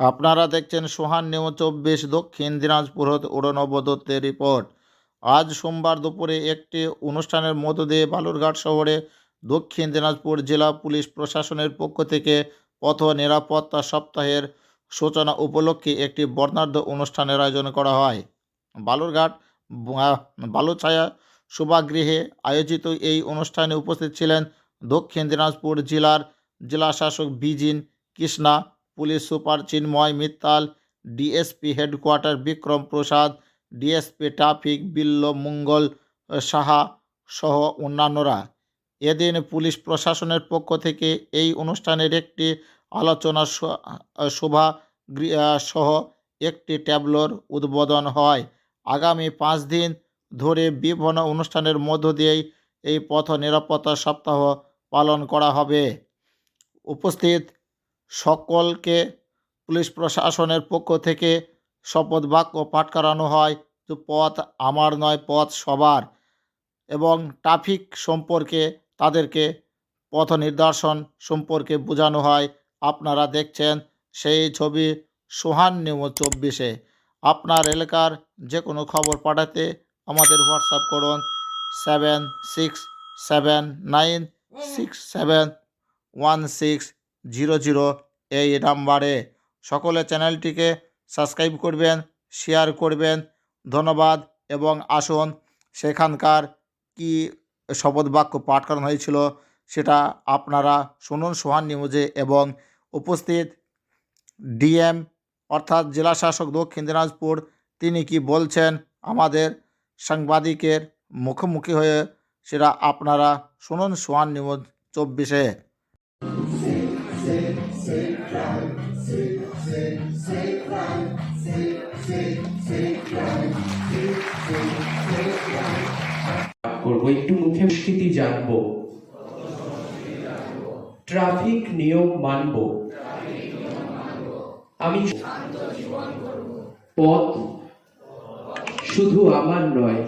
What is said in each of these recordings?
আপনারা দেখছেন সোহান নিউজ চব্বিশ, দক্ষিণ দিনাজপুর হতে দত্তের রিপোর্ট। আজ সোমবার দুপুরে একটি অনুষ্ঠানের মধ্য দিয়ে বালুরঘাট শহরে দক্ষিণ দিনাজপুর জেলা পুলিশ প্রশাসনের পক্ষ থেকে পথ নিরাপত্তা সপ্তাহের সূচনা উপলক্ষে একটি বর্ণাঢ্য অনুষ্ঠানের আয়োজন করা হয়। বালুরঘাট বালুছায়া সভাগৃহে আয়োজিত এই অনুষ্ঠানে উপস্থিত ছিলেন দক্ষিণ দিনাজপুর জেলার জেলা শাসক Bijin Krishna police super Chinmay Mittal, DSP headquarter Bikram Prasad, DSP traffic বিল্ল Mangal Saha সহ অন্যান্যরা। এদিন পুলিশ প্রশাসনের পক্ষ থেকে এই অনুষ্ঠানের একটি আলোচনা সভা সহ একটি ট্যাবলোর উদ্বোধন হয়। আগামী পাঁচ দিন ধরে বিভিন্ন অনুষ্ঠানের মধ্য দিয়েই এই পথ নিরাপত্তা সপ্তাহ পালন করা হবে। উপস্থিত সকলকে পুলিশ প্রশাসনের পক্ষ থেকে শপথ বাক্য পাঠ করানো হয় যে পথ আমার নয়, পথ সবার। এবং ট্রাফিক সম্পর্কে তাদেরকে পথ নির্দেশন সম্পর্কে বোঝানো হয়। আপনারা দেখছেন সেই ছবি সোহান নিউজ চব্বিশে। আপনার এলাকার যে কোনো খবর পাঠাতে আমাদের হোয়াটসঅ্যাপ করুন seven six seven nine six seven one six zero zero এই নাম্বারে। সকলে চ্যানেলটিকে সাবস্ক্রাইব করবেন, শেয়ার করবেন। ধন্যবাদ এবং আসুন, সেখানকার কি শপথ বাক্য পাঠ করানো হয়েছিল সেটা আপনারা শুনুন সোহান নিউজে এবং উপস্থিত ডিএম অর্থাৎ জেলা শাসক দক্ষিণ দিনাজপুর, তিনি কি বলছেন আমাদের সাংবাদিকের মুখোমুখি হয়ে সেটা আপনারা শুনুন সোহান নিউজ চব্বিশে। করব। একটু মুখে স্থিতি জানব। ট্রাফিক নিয়ম মানবো। আমি পথ শুধু আমার নয়,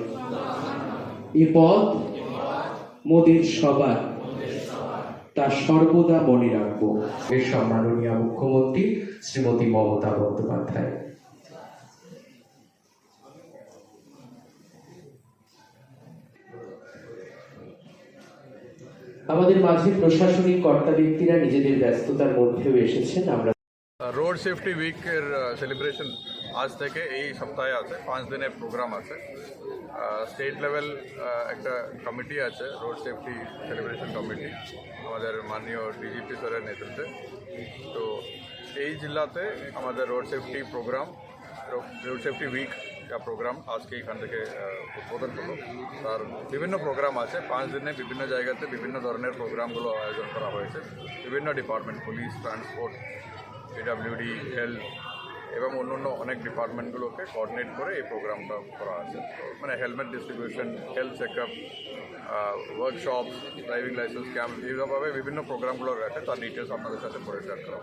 এ পথ মোদের সবার। তা সর্বদা মনে রাখব। এর সম্মাননীয় মুখ্যমন্ত্রী শ্রীমতী মমতা বন্দ্যোপাধ্যায়। আমাদের মাঝে প্রশাসনিক কর্তা ব্যক্তিরা নিজেদের ব্যস্ততার মধ্যেও এসেছেন। আমরা রোড সেফটি উইকের সেলিব্রেশন আজ থেকে এই সপ্তাহে আছে, পাঁচ দিনের প্রোগ্রাম আছে। স্টেট লেভেল একটা কমিটি আছে রোড সেফটি সেলিব্রেশন কমিটি আমাদের মাননীয় ডিজিপি স্যারের নেতৃত্বে। তো এই জেলাতে আমাদের road safety program road safety week program আজকে এখান থেকে উদ্বোধন হলো। তার বিভিন্ন প্রোগ্রাম আছে, পাঁচ দিনে বিভিন্ন জায়গাতে বিভিন্ন ধরনের প্রোগ্রামগুলো আয়োজন করা হয়েছে। বিভিন্ন department police transport PWD health এবং অন্য অন্য অনেক ডিপার্টমেন্টগুলোকে কোঅর্ডিনেট করে এই প্রোগ্রামটা করা আছে। মানে helmet distribution health checkup workshop driving licence camp এইভাবে বিভিন্ন প্রোগ্রামগুলো রয়েছে, তার ডিটেলস আপনাদের সাথে পরে শেয়ার করা